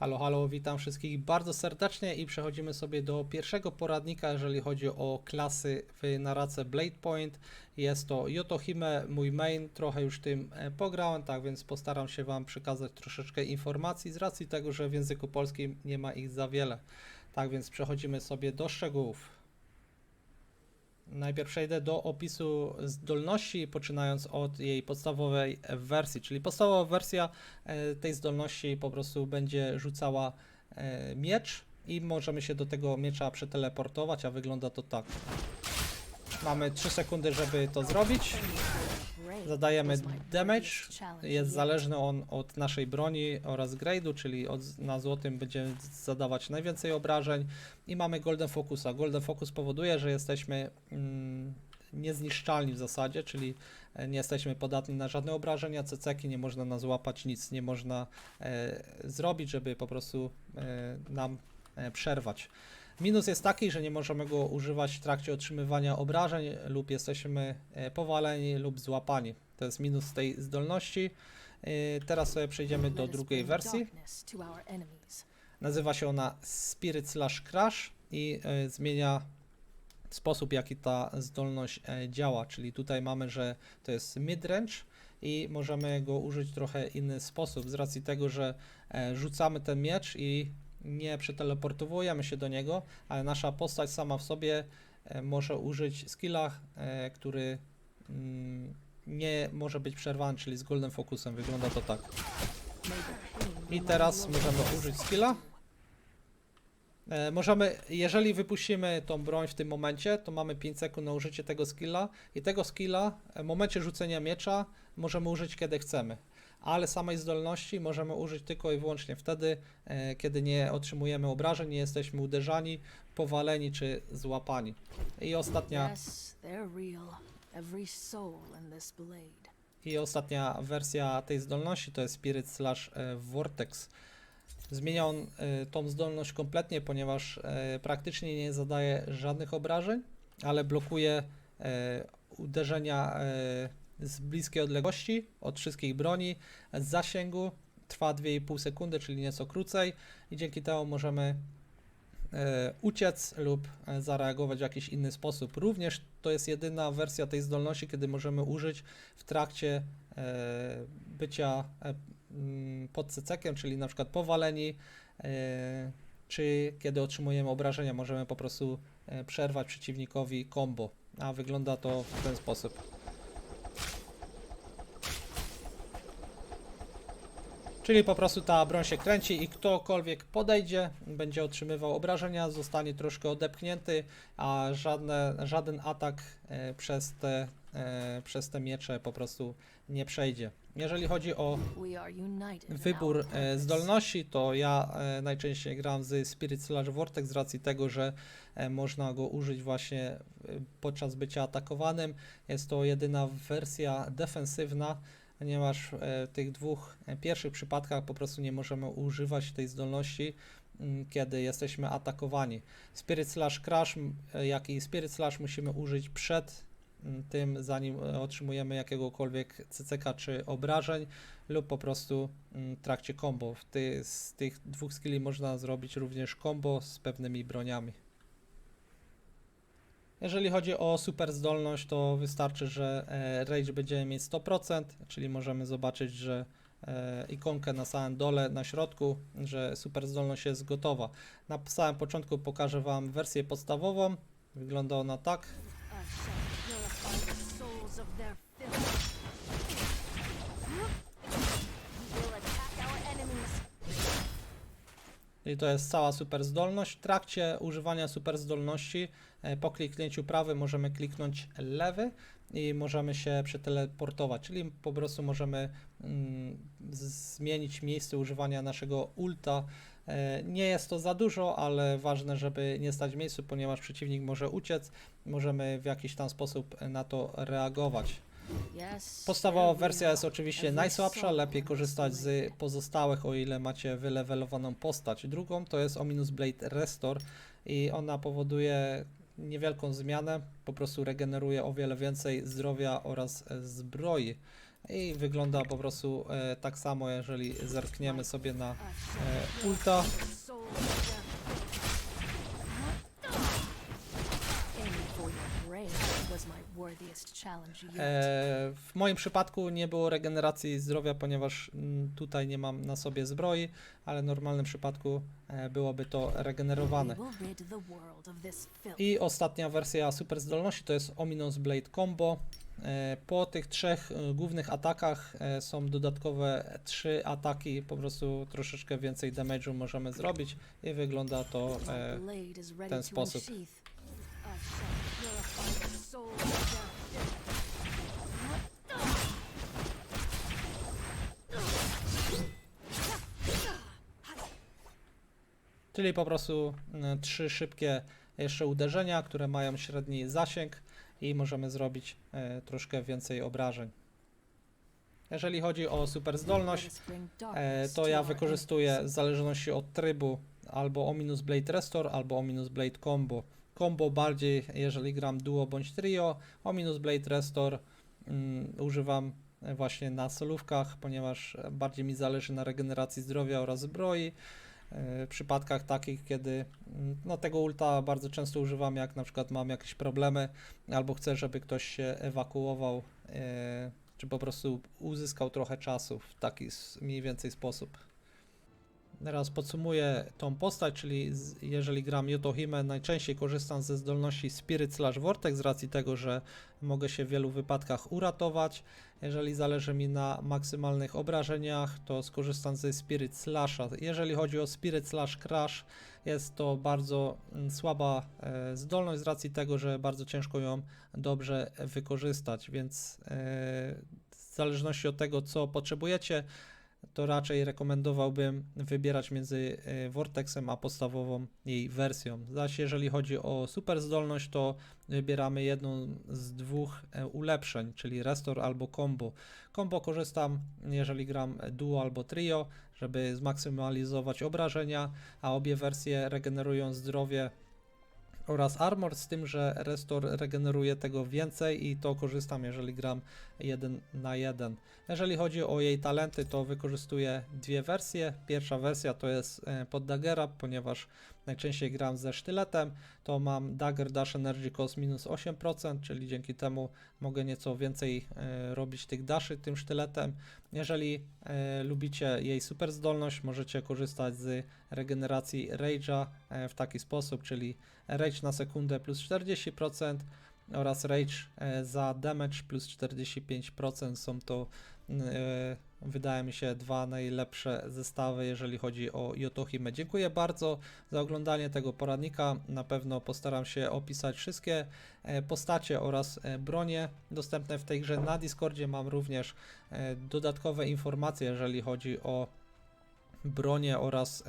Halo, halo, witam wszystkich bardzo serdecznie i przechodzimy sobie do pierwszego poradnika, jeżeli chodzi o klasy w Narace Blade Point. Jest to Yotohime, mój main, trochę już tym e, pograłem, tak więc postaram się Wam przekazać troszeczkę informacji z racji tego, że w języku polskim nie ma ich za wiele. Tak więc przechodzimy sobie do szczegółów. Najpierw przejdę do opisu zdolności, poczynając od jej podstawowej wersji, czyli podstawowa wersja e, tej zdolności po prostu będzie rzucała e, miecz i możemy się do tego miecza przeteleportować, a wygląda to tak. Mamy 3 sekundy, żeby to zrobić. Zadajemy damage. Jest zależny on od naszej broni oraz grade'u, czyli od, na złotym będziemy zadawać najwięcej obrażeń i mamy Golden Focusa. Golden Focus powoduje, że jesteśmy mm, niezniszczalni w zasadzie, czyli e, nie jesteśmy podatni na żadne obrażenia, ceceki, nie można nas złapać, nic nie można e, zrobić, żeby po prostu e, nam e, przerwać. Minus jest taki, że nie możemy go używać w trakcie otrzymywania obrażeń lub jesteśmy e, powaleni lub złapani. To jest minus tej zdolności. E, Teraz sobie przejdziemy do drugiej wersji. Nazywa się ona Spirit Slash Crash i e, zmienia sposób, jaki ta zdolność działa. Czyli tutaj mamy, że to jest midrange i możemy go użyć trochę inny sposób z racji tego, że rzucamy ten miecz i nie przeteleportowujemy się do niego, ale nasza postać sama w sobie e, może użyć skilla, e, który mm, nie może być przerwany, czyli z golden focusem. Wygląda to tak. I teraz możemy użyć skilla. E, możemy, jeżeli wypuścimy tą broń w tym momencie, to mamy 5 sekund na użycie tego skilla i tego skilla w momencie rzucenia miecza możemy użyć kiedy chcemy. Ale samej zdolności możemy użyć tylko i wyłącznie wtedy, e, kiedy nie otrzymujemy obrażeń, nie jesteśmy uderzani, powaleni czy złapani. I ostatnia, i ostatnia wersja tej zdolności to jest Spirit Slash e, Vortex. Zmienia on e, tą zdolność kompletnie, ponieważ praktycznie nie zadaje żadnych obrażeń, ale blokuje uderzenia z bliskiej odległości od wszystkich broni, z zasięgu. Trwa 2,5 sekundy, czyli nieco krócej i dzięki temu możemy e, uciec lub e, zareagować w jakiś inny sposób. Również to jest jedyna wersja tej zdolności, kiedy możemy użyć w trakcie e, bycia mm, pod cycekiem, czyli na przykład powaleni, czy kiedy otrzymujemy obrażenia, możemy po prostu przerwać przeciwnikowi combo. A wygląda to w ten sposób. Czyli po prostu ta broń się kręci i ktokolwiek podejdzie, będzie otrzymywał obrażenia, zostanie troszkę odepchnięty, a żadne, żaden atak e, przez, te, e, przez te miecze po prostu nie przejdzie. Jeżeli chodzi o wybór e, zdolności, to ja najczęściej gram z Spirit Slash Vortex z racji tego, że można go użyć właśnie podczas bycia atakowanym. Jest to jedyna wersja defensywna, ponieważ e, w tych dwóch e, pierwszych przypadkach po prostu nie możemy używać tej zdolności, mm, kiedy jesteśmy atakowani. Spirit Slash Crash, e, jak i Spirit Slash musimy użyć przed tym, zanim otrzymujemy jakiegokolwiek CCK czy obrażeń lub po prostu w trakcie combo. Z tych dwóch skilli można zrobić również combo z pewnymi broniami. Jeżeli chodzi o super zdolność, to wystarczy, że e, rage będziemy mieć 100%, czyli możemy zobaczyć, że e, ikonkę na samym dole, na środku, że super zdolność jest gotowa. Na samym początku pokażę Wam wersję podstawową. Wygląda ona tak. I to jest cała super zdolność. W trakcie używania super zdolności e, po kliknięciu prawy możemy kliknąć lewy i możemy się przeteleportować, czyli po prostu możemy mm, zmienić miejsce używania naszego ulta. E, Nie jest to za dużo, ale ważne, żeby nie stać w miejscu, ponieważ przeciwnik może uciec. Możemy w jakiś tam sposób na to reagować. Podstawowa wersja jest oczywiście najsłabsza, lepiej korzystać z pozostałych, o ile macie wylewelowaną postać. Drugą to jest Ominous Blade Restore i ona powoduje niewielką zmianę, po prostu regeneruje o wiele więcej zdrowia oraz zbroi. i wygląda po prostu e, tak samo, jeżeli zerkniemy sobie na e, ulta. E, w moim przypadku nie było regeneracji zdrowia, ponieważ mm, tutaj nie mam na sobie zbroi, ale w normalnym przypadku e, byłoby to regenerowane. I ostatnia wersja super zdolności to jest Ominous Blade Combo. E, Po tych trzech e, głównych atakach e, są dodatkowe trzy ataki, po prostu troszeczkę więcej damage'u możemy zrobić i wygląda to e, ready ten sposób. Czyli po prostu mm, trzy szybkie jeszcze uderzenia, które mają średni zasięg i możemy zrobić e, troszkę więcej obrażeń. Jeżeli chodzi o super zdolność, e, to ja wykorzystuję w zależności od trybu albo Ominous Blade Restore, albo Ominous Blade Combo. Combo bardziej, jeżeli gram duo bądź trio, Ominous Blade Restore mm, używam właśnie na solówkach, ponieważ bardziej mi zależy na regeneracji zdrowia oraz zbroi. E, W przypadkach takich, kiedy mm, no, tego ulta bardzo często używam, jak na przykład mam jakieś problemy, albo chcę, żeby ktoś się ewakuował, e, czy po prostu uzyskał trochę czasu w taki mniej więcej sposób. Teraz podsumuję tą postać, czyli jeżeli gram Yotohime, najczęściej korzystam ze zdolności Spirit slash Vortex z racji tego, że mogę się w wielu wypadkach uratować. Jeżeli zależy mi na maksymalnych obrażeniach, to skorzystam ze Spirit Slasha. Jeżeli chodzi o Spirit Slash Crash, jest to bardzo mm, słaba e, zdolność z racji tego, że bardzo ciężko ją dobrze wykorzystać, więc e, w zależności od tego, co potrzebujecie, to raczej rekomendowałbym wybierać między e, Vortexem a podstawową jej wersją. Zaś jeżeli chodzi o super zdolność, to wybieramy jedną z dwóch e, ulepszeń, czyli Restore albo Combo. Combo korzystam, jeżeli gram duo albo trio, żeby zmaksymalizować obrażenia, a obie wersje regenerują zdrowie oraz armor, z tym, że Restore regeneruje tego więcej i to korzystam, jeżeli gram 1 na 1. Jeżeli chodzi o jej talenty, to wykorzystuję dwie wersje. Pierwsza wersja to jest e, pod Daggera, ponieważ najczęściej gram ze sztyletem, to mam Dagger Dash Energy Cost minus 8%, czyli dzięki temu mogę nieco więcej e, robić tych daszy tym sztyletem. Jeżeli e, lubicie jej super zdolność, możecie korzystać z regeneracji Rage'a e, w taki sposób, czyli Rage na sekundę plus 40% oraz Rage e, za damage plus 45%. Są to, e, wydaje mi się, dwa najlepsze zestawy, jeżeli chodzi o Yotohime. Dziękuję bardzo za oglądanie tego poradnika. Na pewno postaram się opisać wszystkie e, postacie oraz e, bronie dostępne w tej grze. Na Discordzie mam również e, dodatkowe informacje, jeżeli chodzi o bronie oraz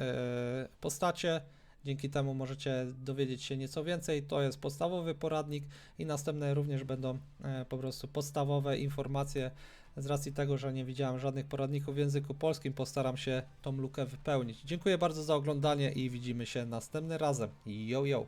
postacie. Dzięki temu możecie dowiedzieć się nieco więcej. To jest podstawowy poradnik i następne również będą po prostu podstawowe informacje. Z racji tego, że nie widziałem żadnych poradników w języku polskim, postaram się tą lukę wypełnić. Dziękuję bardzo za oglądanie i widzimy się następnym razem. Yo, yo!